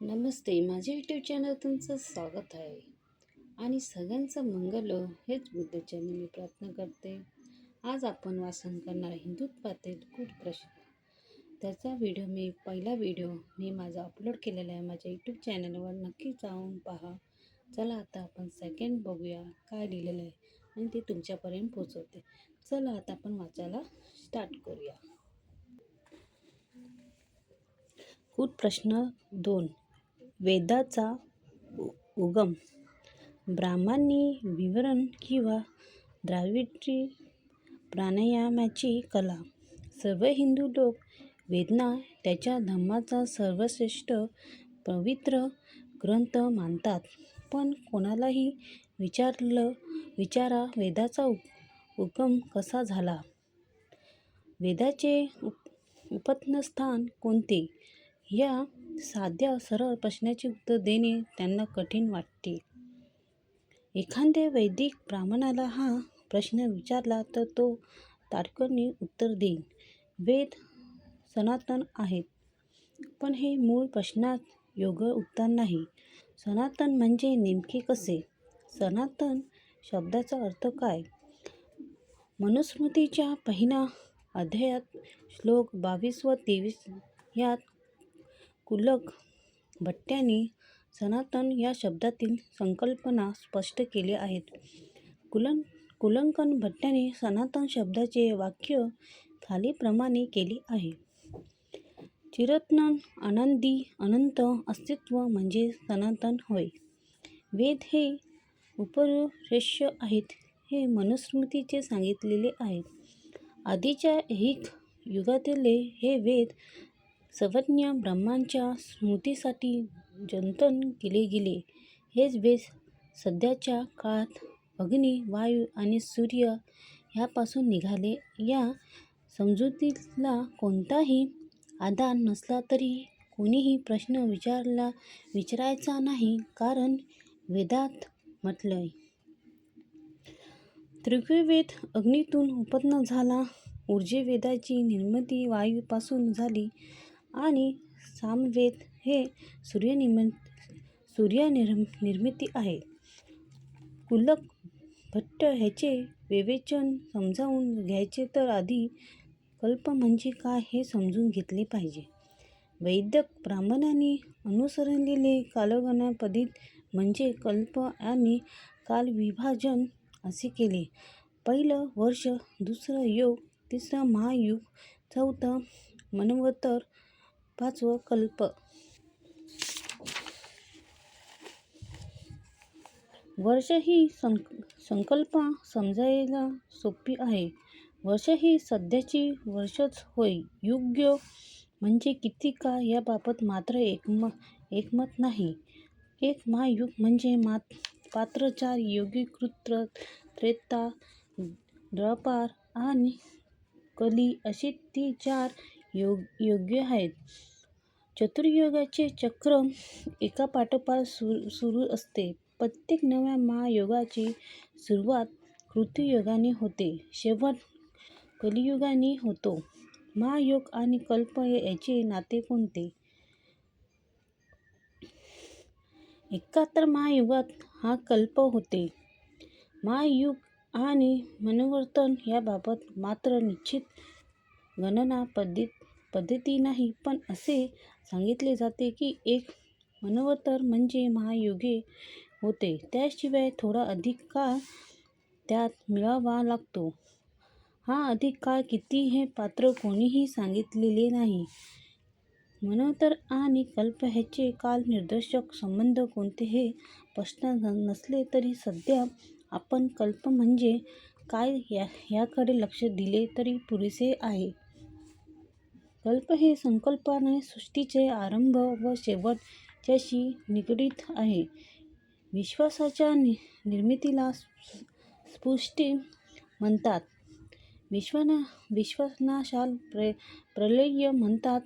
नमस्ते माझ्या YouTube channel तुमचं स्वागत आहे. आणि सगळ्यांचं मंगल हेच बुद्धच्या मी प्रार्थना करते. आज आपण वाचन करणार हिंदुत्वातील कूट प्रश्न त्याचा व्हिडिओ मी पहिला व्हिडिओ मी माझा अपलोड केलेला आहे माझ्या यूट्यूब चॅनलवर नक्की जाऊन पहा. चला आता आपण सेकंड बघूया काय लिहिलेलं आहे आणि ते तुमच्यापर्यंत पोचवते चला आता आपण वाचायला स्टार्ट करूया. कूट प्रश्न दोन. वेदाचा उ- उगम. ब्राह्मणी विवरण किंवा द्राविडी प्राणायामाची कला. सर्व हिंदू लोक वेदना त्याच्या धम्माचा सर्वश्रेष्ठ पवित्र ग्रंथ मानतात. पण कोणालाही विचारलं विचारा वेदाचा उ उगम कसा झाला? वेदाचे उप उपत्नस्थान कोणते? या साध्या सरळ प्रश्नाचे उत्तर देणे त्यांना कठीण वाटते. एखाद्या वैदिक ब्राह्मणाला हा प्रश्न विचारला तर तो ताडकनी उत्तर देईल वेद सनातन आहेत पण हे मूळ प्रश्नात योग्य उत्तर नाही. सनातन म्हणजे नेमके कसे? सनातन शब्दाचा अर्थ काय? मनुस्मृतीच्या पहिल्या अध्यायात श्लोक बावीस व तेवीस यात कुलक भट्ट्यांनी सनातन या शब्दातील संकल्पना स्पष्ट केल्या आहेत. कुलं कुलंकन भट्ट्याने सनातन शब्दाचे वाक्य खालीप्रमाणे केले आहे. चिरत्न आनंदी अनंत अस्तित्व म्हणजे सनातन होय. वेद हे उपऋष्य आहेत हे मनुस्मृतीचे सांगितलेले आहेत आधीच्या एक युगातले हे वेद सर्वज्ञ ब्रह्मांच्या स्मृतीसाठी जतन केले गेले. हेच बेस सध्याच्या काळात अग्नी वायू आणि सूर्य ह्यापासून निघाले. या समजुतीला कोणताही आधार नसला तरी कोणीही प्रश्न विचारला विचारायचा नाही. कारण वेदात म्हटलंय ऋग्वेद अग्नीतून उत्पन्न झाला. ऊर्जेवेदाची निर्मिती वायूपासून झाली. आणि सामवेद हे सूर्यनिर्म सूर्यनिर् निर्मिती आहे. कुलक भट्ट ह्याचे विवेचन समजावून घ्यायचे तर आधी कल्प म्हणजे काय हे समजून घेतले पाहिजे. वैद्यक ब्राह्मणांनी अनुसरलेले कालगणपदित म्हणजे कल्प आणि कालविभाजन असे केले. पहिलं वर्ष दुसरं योग तिसरं महायुग चौथं मनवतर पाचवं कल्प. वर्ष ही सं संकल्प समजायला सोपी आहे. वर्ष ही सध्याची वर्षच होय. योग्य म्हणजे किती का याबाबत मात्र एकम एकमत नाही. एक महायुग म्हणजे मात पात्र चार योगी कृत्र त्रेता द्रपार आणि कली अशी ती चार योग योग्य आहेत. चतुर्युगाचे चक्र एकापाठोपाठ सुरू सुरू असते. प्रत्येक नव्या महायोगाची सुरुवात कृतियोगाने होते. शेवट कलियुगाने होतो. महायोग आणि कल्प याचे नाते कोणते? एकाहत्तर महायुगात हा कल्प होते. महायुग आणि मनोवर्तन याबाबत मात्र निश्चित गणना पद्धत पद्धती नाही पण असे सांगितले जाते की एक मनवंतर म्हणजे महायुगे होते. त्याशिवाय थोडा अधिक काळ त्यात मिळावा लागतो. हा अधिक काळ किती हे पात्र कोणीही सांगितलेले नाही. मनवंतर आणि कल्प ह्याचे कालनिर्देशक संबंध कोणते हे स्पष्ट नसले तरी सध्या आपण कल्प म्हणजे काय या याकडे लक्ष दिले तरी पुरेसे आहे. कल्प हे संकल्पना सृष्टीचे आरंभ व शेवट ज्याशी निगडीत आहे. विश्वासाच्या नि निर्मितीला स्पुष्टी म्हणतात. विश्वना विश्वनाशाल प्र प्रलय म्हणतात.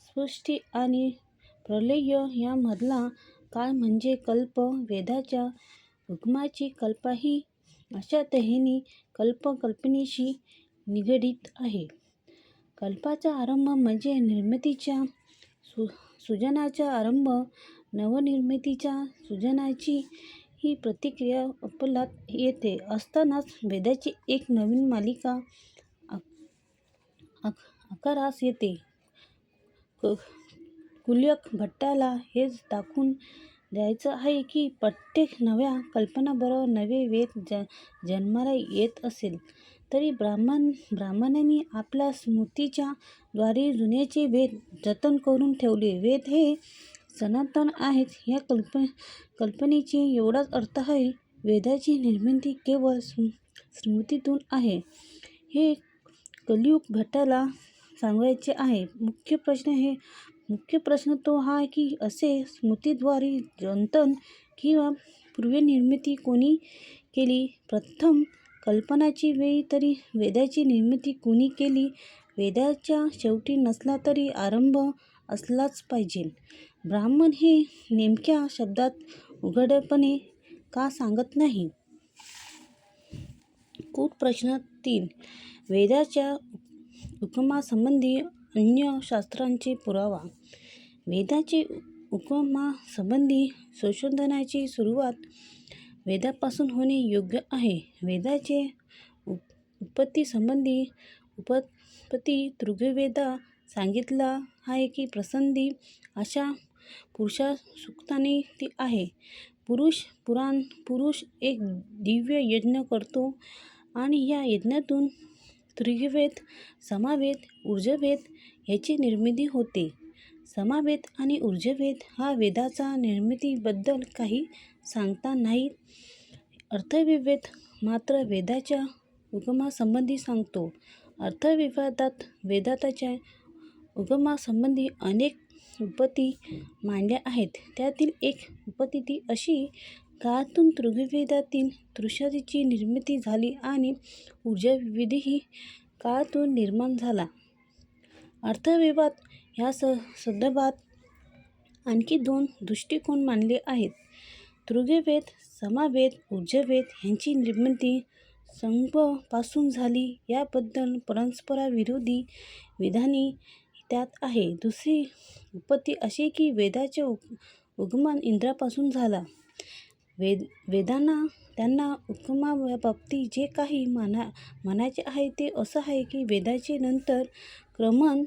सृष्टी आणि प्रलय यामधला काळ म्हणजे कल्प वेदाच्या उगमाची कल्पना ही अशा तऱ्हेने कल्प कल्पनेशी निगडीत आहे. कल्पाचा आरंभ म्हणजे निर्मितीच्या सु सुजनाचा आरंभ. नवनिर्मितीच्या सुजनाची ही प्रतिक्रिया अपलात येते. असतानाच वेदाची एक नवीन मालिका आकारास येते. कुल्यक भट्टाला हेच दाखवून द्यायचं आहे की प्रत्येक नव्या कल्पनाबरोबर नवे वेद ज जन्माला येत असेल. तरी ब्राह्मण ब्राह्मणांनी आपल्या स्मृतीच्या द्वारे जुन्याचे वेद जतन करून ठेवले. वेद हे सनातन आहेत या कल्प कल्पनेचे एवढाच अर्थ आहे. वेदाची निर्मिती केवळ स्मृतीतून आहे हे कलियुग भटाला सांगायचे आहे. मुख्य प्रश्न हे मुख्य प्रश्न तो हा की असे स्मृतीद्वारे जंतन किंवा पूर्वनिर्मिती कोणी केली? प्रथम कल्पनाची वेळी तरी वेदाची निर्मिती कुणी केली? वेदाच्या शेवटी नसला तरी आरंभ असलाच पाहिजे. ब्राह्मण हे नेमक्या शब्दात उघडपणे का सांगत नाही कूट प्रश्न तीन वेदाच्या उगमासंबंधी अन्य शास्त्रांचे पुरावा वेदाचे उपमासंबंधी संशोधनाची सुरुवात वेदापासून होणे योग्य आहे. वेदाचे उप उत्पत्तीसंबंधी उपत्पत्ती तृग्वेदा सांगितला आहे की प्रसिद्ध अशा पुरुषसूक्ताने आहे. पुरुष पुराण पुरुष एक दिव्य यज्ञ करतो आणि या यज्ञातून त्रिगवेद समावेद ऊर्जवेद याची निर्मिती होते. समावेद आणि यजुर्वेद हा वेदाचा निर्मितीबद्दल काही सांगता नाही अर्थविवेद मात्र वेदाच्या उगमासंबंधी सांगतो. अर्थविवादात वेदाताच्या उगमासंबंधी अनेक उपती मांडल्या आहेत. त्यातील एक उत्पत्ती अशी काळातून ऋग्वेदातील तृषादीची निर्मिती झाली आणि ऊर्जाविधीही काळातून निर्माण झाला. अर्थविवाद ह्या स संदर्भात आणखी दोन दृष्टिकोन मानले आहेत. ऋग्वेद, समावेद यजुर्वेद ह्यांची निर्मिती संपपासून झाली याबद्दल परस्पराविरोधी विधाने त्यात आहे दुसरी उत्पत्ती अशी की वेदाचे उग उगमन इंद्रापासून झाला. वेद वेदांना त्यांना उगमाबाबतीत जे काही म्हणायचे आहे ते असं आहे की वेदाचे नंतर क्रमण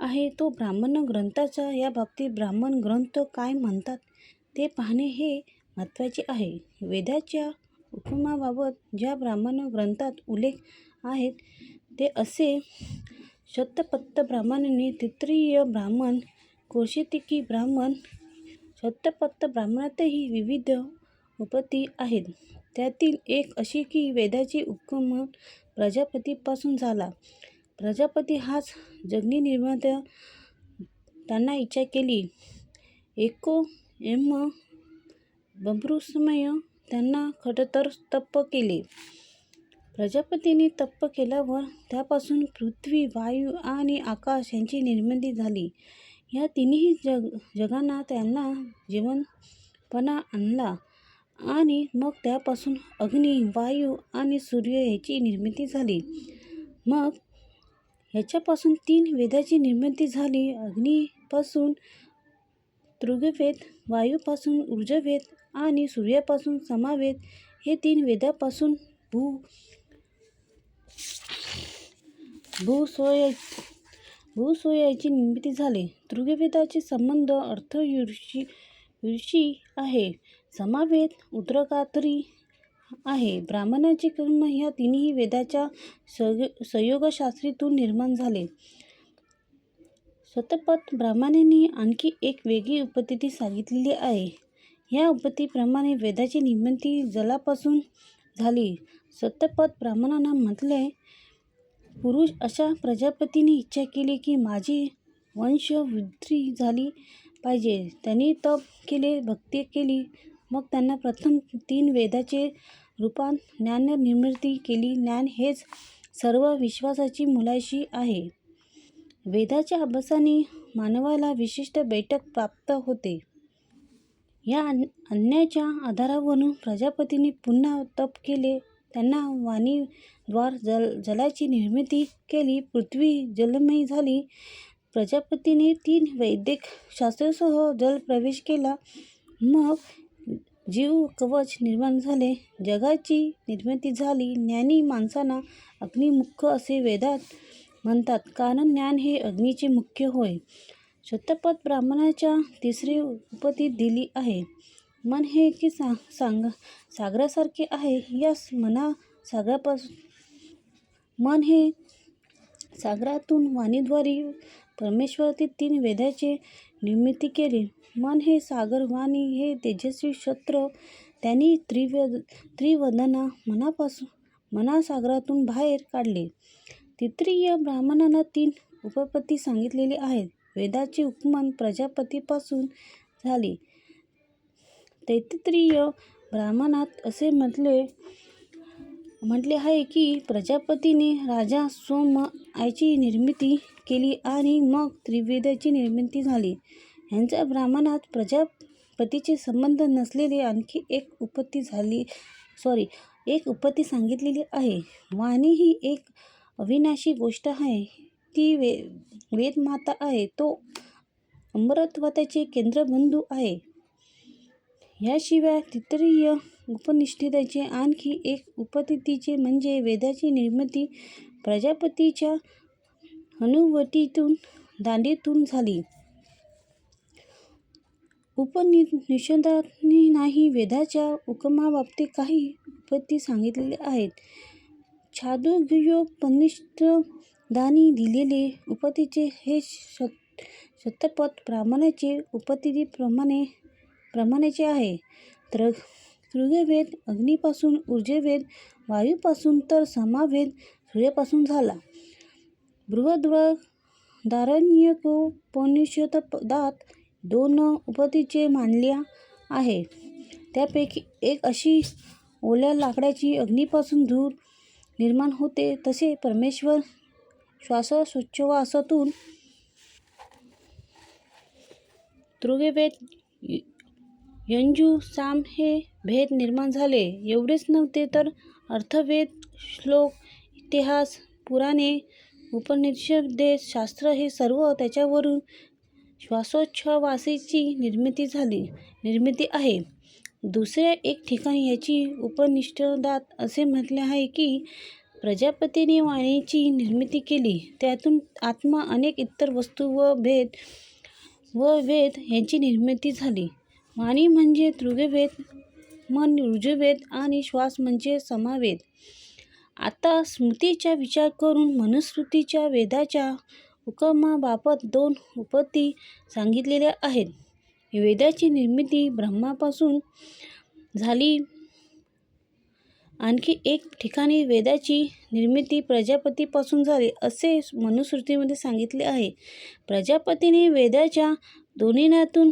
आहे तो ब्राह्मण ग्रंथांचा. याबाबतीत ब्राह्मण ग्रंथ काय म्हणतात ते पाहणे हे महत्त्वाचे आहे. वेदाच्या उगमाबाबत ज्या ब्राह्मण ग्रंथात उल्लेख आहेत ते असे. शतपत्त ब्राह्मणाने तित्रीय ब्राह्मण, कोशितिकी ब्राह्मण. शतपत्त ब्राह्मणातही विविध उपती आहेत. त्यातील एक अशी की वेदाचे उगम प्रजापतीपासून झाला. प्रजापती हाच जगनी निर्मात्या त्यांना इच्छा केली एको एम बब्रुसमय त्यांना खडतर तप केले. प्रजापतीने तप्प केल्यावर त्यापासून पृथ्वी, वायू आणि आकाश यांची निर्मिती झाली. या तिन्ही जग जगांना त्यांना जीवनपणा आणला आणि मग त्यापासून अग्नी, वायू आणि सूर्य याची निर्मिती झाली. मग ह्याच्यापासून तीन वेदाची निर्मिती झाली. अग्नीपासून तृगवेद वायूपासून ऊर्जावेद आणि सूर्यापासून समावेद हे तीन वेदापासून भू भूसोय भूसोयाची निर्मिती झाली. तृगवेदाचे संबंध अथर्वशीरशी आहे. समावेद उद्रकात्री आहे. ब्राह्मणाचे कर्म या तिन्ही वेदाच्या वेदांच्या संयोगशास्त्रीतून निर्माण झाले. शतपथ ब्राह्मणांनी आणखी एक वेगळी उपस्थिती सांगितलेली आहे. या उत्पत्तीप्रमाणे वेदाची निर्मिती जलापासून झाली. सत्यपद ब्राह्मणांना म्हटले पुरुष अशा प्रजापतीने इच्छा केली की माझी वंशवृद्धी झाली पाहिजे. त्यांनी तप केले, भक्ती केली. मग त्यांना प्रथम तीन वेदाचे रूपात ज्ञाननिर्मिती केली. ज्ञान हेच सर्व विश्वासाची मुलाशी आहे. वेदाच्या अभ्यासाने मानवाला विशिष्ट बैठक प्राप्त होते. या अन्याच्या आधारावरून प्रजापतीने पुन्हा तप केले. त्यांना वाणीद्वार जल जलाची निर्मिती केली. पृथ्वी जलमय झाली. प्रजापतीने तीन वैदिक शास्त्रासह जल प्रवेश केला मग जीव कवच निर्माण झाले. जगाची निर्मिती झाली. ज्ञानी माणसांना अग्निमुख असे वेदात म्हणतात. कारण ज्ञान हे अग्नीचे मुख्य होय. शतपथ ब्राह्मणाच्या तिसरी उपती दिली आहे. मन हे की सा सांग सागरासारखे आहे? यास मना सागरापासून मन हे सागरातून वाणीद्वारे परमेश्वरातील तीन वेदाचे निर्मिती केली. मन हे सागर वाणी हे तेजस्वी शस्त्र. त्यांनी त्रिवेद त्रिवदना मनापासून मनासागरातून बाहेर काढले. तृतीय ब्राह्मणांना तीन उपपत्ती सांगितलेली आहेत. वेदाचे उपमन प्रजापतीपासून झाले. तैतित्रीय ब्राह्मणात असे म्हटले म्हटले आहे की प्रजापतीने राजा सोम आईची निर्मिती केली आणि मग त्रिवेदाची निर्मिती झाली. ह्यांच्या ब्राह्मणात प्रजापतीचे संबंध नसलेली आणखी एक उपत्ती झाली सॉरी एक उपत्ती सांगितलेली आहे. वाणी ही एक अविनाशी गोष्ट आहे. ती वे वेदमाता आहे. तो अमरत्वाचे केंद्रबिंदू आहे. याशिवाय तितरीय उपनिषदेचे आणखी एक उपतिथीचे म्हणजे वेदाची निर्मिती प्रजापतीच्या हनुवटीतून दांडीतून झाली. उपनिषदांनी नाही वेदाच्या उकमाबाबतीत काही उपत्ती सांगितलेले आहेत. छांदोग्योपनिषदांनी दिलेले उपतीचे हे शत शतपथ ब्राह्मणाचे उपतिथीप्रमाणे प्रमाणाचे आहे. त्र ऋग्वेद अग्नीपासून ऊर्जेवेद वायूपासून तर समावेद सूर्यापासून झाला. बृहद्बृहदारण्यकोपनिषदात दोन उपतीचे मानल्या आहे. त्यापैकी एक अशी ओल्या लाकडाची अग्नीपासून धूर निर्माण होते. तसे परमेश्वर श्वासोच्छवासातून ऋग्वेद यंजू साम हे भेद निर्माण झाले. एवढेच नव्हते तर अर्थवेद श्लोक इतिहास पुराणे उपनिषदेश शास्त्र हे सर्व त्याच्यावरून श्वासोच्छवासीची निर्मिती झाली निर्मिती आहे. दुसऱ्या एक ठिकाणी याची उपनिषदात असे म्हटले आहे की प्रजापतीने वाणीची निर्मिती केली. त्यातून आत्मा अनेक इतर वस्तू व भेद व वेद यांची निर्मिती झाली. वाणी म्हणजे तृगवेद मन ऋजुवेद आणि श्वास म्हणजे समावेद आता स्मृतीचा विचार करून मनुस्मृतीच्या वेदाच्या हुकमाबाबत दोन उपती सांगितलेल्या आहेत. वेदाची निर्मिती ब्रह्मापासून झाली. आणखी एक ठिकाणी वेदाची निर्मिती प्रजापतीपासून झाली असे मनुस्मृतीमध्ये सांगितले आहे. प्रजापतीने वेदाच्या दोन्हीनातून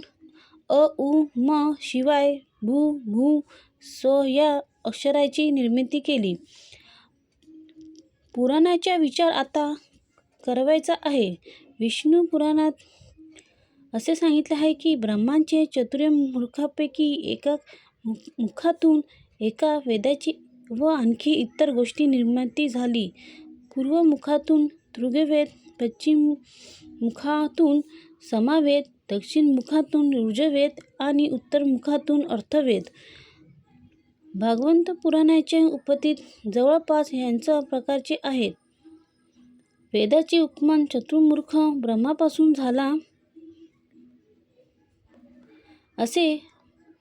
अ उ म शिवाय भू भू स या अक्षराची निर्मिती केली. पुराणाचा विचार आता करवायचा आहे. विष्णू पुराणात असे सांगितले आहे की ब्रह्मांचे चतुर्मुखापैकी एका मुखातून एका वेदाची व आणखी इतर गोष्टी निर्मिती झाली. पूर्व मुखातून ऋग्वेद पश्चिम मुखातून समावेद दक्षिण मुखातून ऋजुवेद आणि उत्तर मुखातून अर्थवेद. भागवंत पुराणाच्या उपतीत जवळपास ह्यांचा प्रकारचे आहेत. वेदाचे उपमान चतुर्मुख ब्रह्मापासून झाला. असे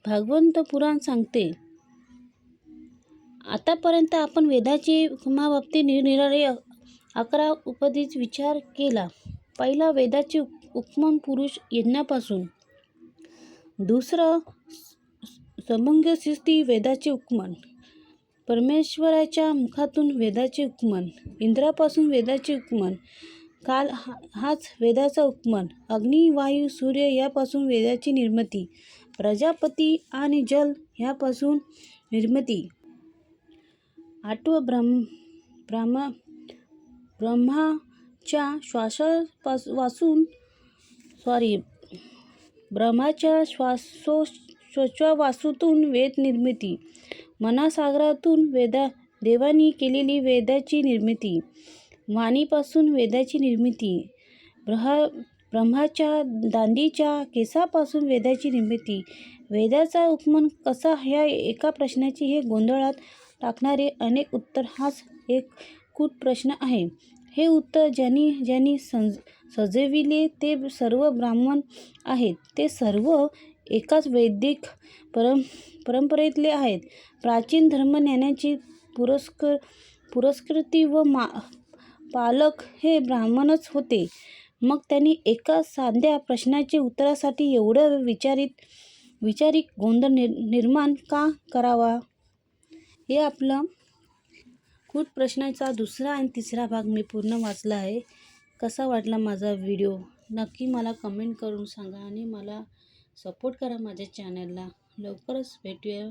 भागवंत पुराण सांगते. आतापर्यंत आपण वेदाचे उपमाबाबतीत निरनिराळे अकरा उपदेश विचार केला. पहिला वेदाचे उपमान पुरुष यज्ञापासून. दुसरं समंगशिस्ती वेदाचे उपमान. परमेश्वराच्या मुखातून वेदाचे उपमान. इंद्रापासून वेदाचे उपमान. काल हा हाच वेदाचा उपमान. अग्नी वायू सूर्य यापासून वेदाची निर्मिती. प्रजापती आणि जल ह्यापासून निर्मिती. आठव ब्रह्म ब्रह्मा ब्रह्माच्या श्वासापासून सॉरी. ब्रह्माच्या श्वासो श्वासोच्छवासातून वेद निर्मिती. मनासागरातून वेदा देवानी केलेली वेदाची निर्मिती. वाणीपासून वेदाची निर्मिती. ब्रहा ब्रह्माच्या दांडीच्या केसापासून वेदाची निर्मिती. वेदाचा उपमन कसा ह्या एका प्रश्नाची हे गोंधळात टाकणारे अनेक उत्तर हाच एक कूट प्रश्न आहे. हे उत्तर ज्यांनी ज्यांनी संज सजविले ते सर्व ब्राह्मण आहेत. ते सर्व एकाच वैदिक परं परंपरेतले आहेत. प्राचीन धर्मज्ञानाची पुरस्क पुरस्कृती व मा पालक हे ब्राह्मणच होते. मग त्यांनी एका साध्या प्रश्नाचे उत्तरासाठी एवढं विचारित विचारिक गोंधळ निर निर्माण का करावा? हे आपलं कूट प्रश्नाचा दुसरा आणि तिसरा भाग मी पूर्ण वाचला आहे. कसा वाटला माझा व्हिडिओ? नक्की मला कमेंट करून सांगा आणि मला सपोर्ट करा माझ्या चॅनलला. लवकरच भेटूया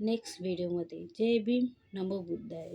नेक्स्ट व्हिडिओमध्ये. जय भीम. नमो बुद्धाय.